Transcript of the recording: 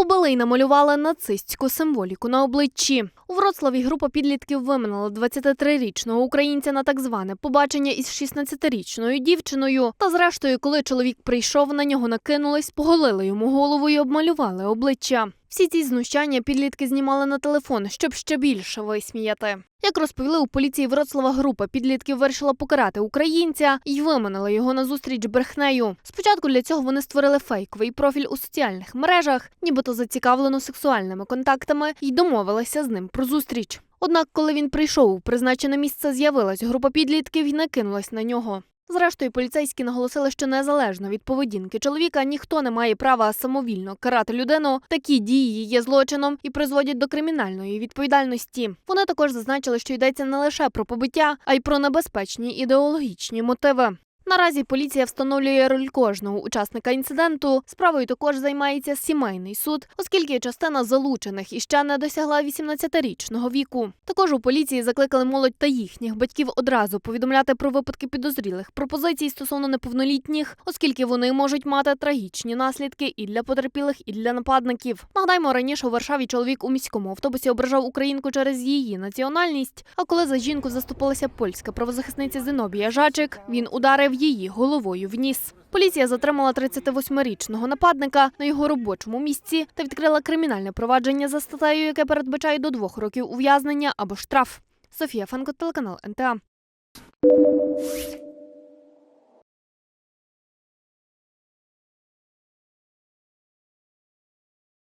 Побили й намалювали нацистську символіку на обличчі. У Вроцлаві група підлітків виминала 23-річного українця на так зване побачення із 16-річною дівчиною. Та зрештою, коли чоловік прийшов, на нього накинулись, поголили йому голову і обмалювали обличчя. Всі ці знущання підлітки знімали на телефон, щоб ще більше висміяти. Як розповіли у поліції Вроцлава, група підлітків вирішила покарати українця і виманила його на зустріч брехнею. Спочатку для цього вони створили фейковий профіль у соціальних мережах, нібито зацікавлено сексуальними контактами, і домовилися з ним про зустріч. Однак, коли він прийшов у призначене місце, з'явилась група підлітків і накинулась на нього. Зрештою, поліцейські наголосили, що незалежно від поведінки чоловіка ніхто не має права самовільно карати людину. Такі дії є злочином і призводять до кримінальної відповідальності. Вони також зазначили, що йдеться не лише про побиття, а й про небезпечні ідеологічні мотиви. Наразі поліція встановлює роль кожного учасника інциденту. Справою також займається сімейний суд, оскільки частина залучених іще не досягла 18-річного віку. Також у поліції закликали молодь та їхніх батьків одразу повідомляти про випадки підозрілих пропозицій стосовно неповнолітніх, оскільки вони можуть мати трагічні наслідки і для потерпілих, і для нападників. Нагадаємо, раніше у Варшаві чоловік у міському автобусі ображав українку через її національність. А коли за жінку заступилася польська правозахисниця Зенобія Жачик, він ударив її головою в ніс. Поліція затримала 38-річного нападника на його робочому місці та відкрила кримінальне провадження за статтею, яке передбачає до двох років ув'язнення або штраф. Софія Фанко, телеканал НТА.